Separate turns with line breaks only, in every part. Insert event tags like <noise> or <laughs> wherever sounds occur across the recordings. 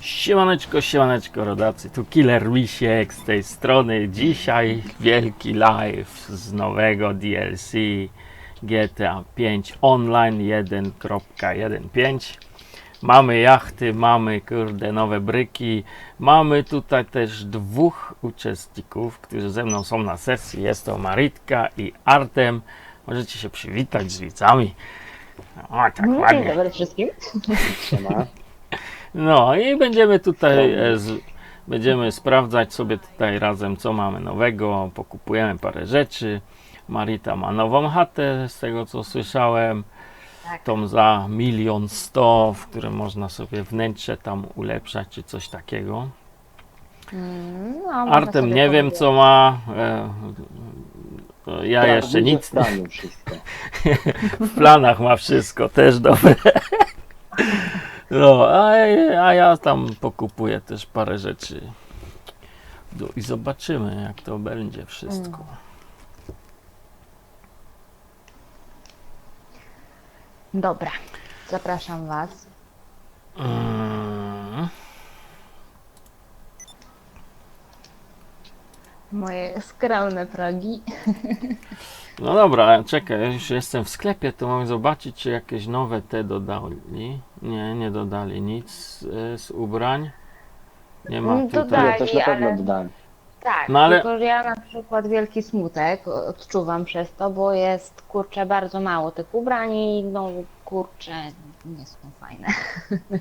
Siemaneczko, siemaneczko rodacy, tu Killer Misiek z tej strony. Dzisiaj wielki live z nowego DLC GTA 5 Online 1.15. Mamy jachty, mamy kurde nowe bryki, mamy tutaj też dwóch uczestników, którzy ze mną są na sesji. Jest to Maritka i Artem. Możecie się przywitać z widzami. O, tak
Dzień
ładnie.
dobry wszystkim.
Siema.
No i będziemy tutaj e, z, będziemy sprawdzać sobie tutaj razem co mamy nowego, pokupujemy parę rzeczy. Marita ma nową chatę z tego co słyszałem.
Tak.
Tą za milion sto, w którym można sobie wnętrze tam ulepszać czy coś takiego.
Mm, No,
Artem nie wiem co ma. E, ja
Tak,
jeszcze nic
w <laughs>
w planach ma wszystko, też dobre. <laughs> No, a, a ja tam pokupuję też parę rzeczy. Do, I zobaczymy, jak to będzie wszystko.
Dobra, zapraszam Was. Moje skromne progi. <laughs>
No dobra, czekaj, ja już jestem w sklepie, to mogę zobaczyć, czy jakieś nowe te dodali. Nie, nie dodali nic z, z ubrań. Nie ma
Mm,
tutaj.
dodali.
Ja też na pewno
ale-
dodałem.
Tak,
No ale-
tylko że ja na przykład wielki smutek odczuwam przez to, bo jest kurczę bardzo mało tych ubrań i no kurczę nie są fajne. <laughs>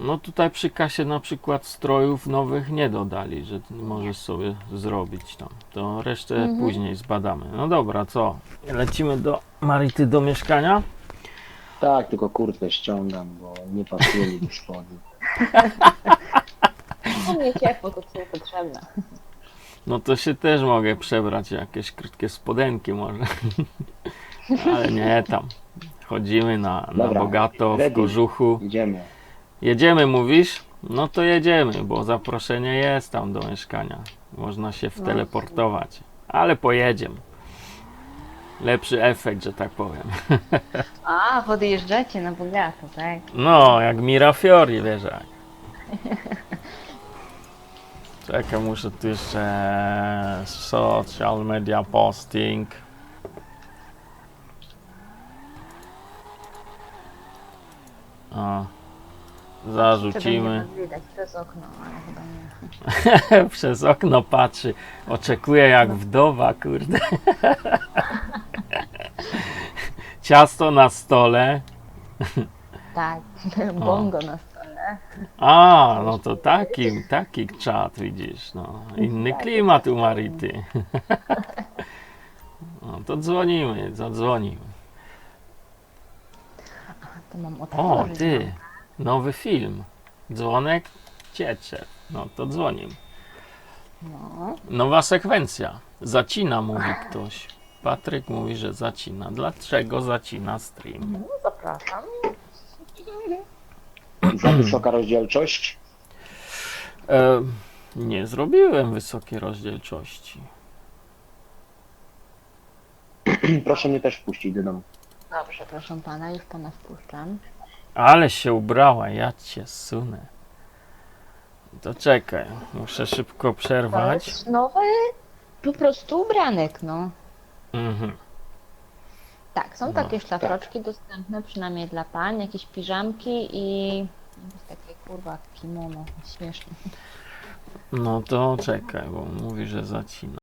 No tutaj przy kasie na przykład strojów nowych nie dodali, że możesz sobie zrobić tam. To resztę
Mhm.
później zbadamy. No dobra, co? Lecimy do Marity do mieszkania?
Tak, tylko kurtkę ściągam, bo nie pasuje mi do spodu. <laughs>
No nie ciepło, to co potrzebne.
No to się też mogę przebrać, jakieś krótkie spodenki może. <laughs> Ale nie tam. Chodzimy na, na
Dobra,
bogato, w kożuchu.
Idziemy.
Jedziemy, mówisz? No to jedziemy, bo zaproszenie jest tam do mieszkania. Można się
No.
wteleportować. Ale pojedziemy. Lepszy efekt, że tak powiem. <laughs>
A, podjeżdżacie na bogato, tak?
No, jak Mirafiori, wiesz jak. <laughs> Czekaj, muszę tu jeszcze social media posting. O,
Czy
zarzucimy.
widać przez okno, ale chyba nie. <laughs>
Przez okno patrzy. Oczekuje jak wdowa, kurde. <laughs> Ciasto na stole.
Tak, <laughs> bongo na stole.
A, no to taki, taki czat widzisz, no. Inny klimat u Marity. No to dzwonimy, zadzwonimy.
To mam
O,
otworzyć.
ty, nowy film. Dzwonek ciecze. No to dzwonimy.
No.
Nowa sekwencja. Zacina, mówi ktoś. Patryk mówi, że zacina. Dlaczego zacina stream?
no, zapraszam.
Za wysoka rozdzielczość.
E, nie zrobiłem wysokiej rozdzielczości.
Proszę mnie też wpuścić do domu.
Dobrze, proszę pana, już pana wpuszczam.
Ale się ubrała, ja cię sunę. To czekaj, muszę szybko przerwać.
jest nowy po prostu ubranek, no.
Mhm.
Tak, są
No,
takie szlafroczki dostępne przynajmniej dla pań, jakieś piżamki i jakieś takie kurwa kimono, śmieszne.
No to czekaj, bo mówi, że zacina.